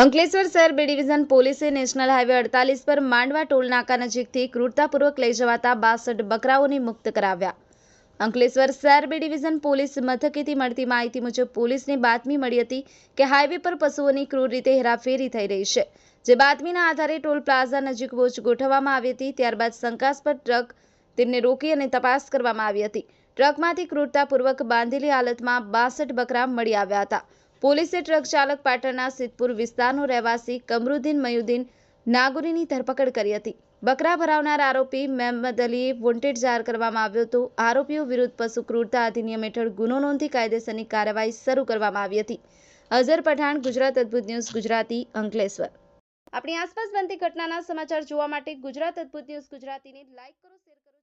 અંકલેશ્વર શહેર બે ડિવિઝન પોલીસે નેશનલ હાઈવે અડતાલીસ પર માંડવા ટોલ નાકા નજીકથી ક્રૂરતાપૂર્વક લઈ જવાતા બાસઠ બકરાઓને મુક્ત કરાવ્યા. અંકલેશ્વર શહેર બે ડિવિઝન પોલીસ મથકેથી મળતી માહિતી મુજબ પોલીસને બાતમી મળી હતી કે હાઈવે પર પશુઓની ક્રૂર રીતે હેરાફેરી થઈ રહી છે. જે બાતમીના આધારે ટોલ પ્લાઝા નજીક વોચ ગોઠવવામાં આવી હતી, ત્યારબાદ શંકાસ્પદ ટ્રક તેમને રોકી અને તપાસ કરવામાં આવી હતી. ટ્રકમાંથી ક્રૂરતાપૂર્વક બાંધેલી હાલતમાં બાસઠ બકરા મળી આવ્યા હતા. પોલીસે ટ્રક ચાલક પાટણના સિદ્ધપુર વિસ્તારનો રહેવાસી કમરુદ્દીન મયુદ્દીન નાગુરીની ધરપકડ કરી હતી. બકરા ભરાવનાર આરોપી મહેમદ અલીએ વોન્ટેડ જાહેર કરવામાં આવ્યો હતો. આરોપીઓ વિરુદ્ધ પશુ ક્રૂરતા અધિનિયમ હેઠળ ગુનો નોંધી કાયદેસરની કાર્યવાહી શરૂ કરવામાં આવી હતી. અઝર પઠાણ, ગુજરાત અદ્ભુત ન્યૂઝ, ગુજરાતી, અંકલેશ્વર. આપણી આસપાસ બનતી ઘટનાના સમાચાર જોવા માટે ગુજરાત અદ્ભુત ન્યૂઝ ગુજરાતીને લાઈક કરો, શેર કરો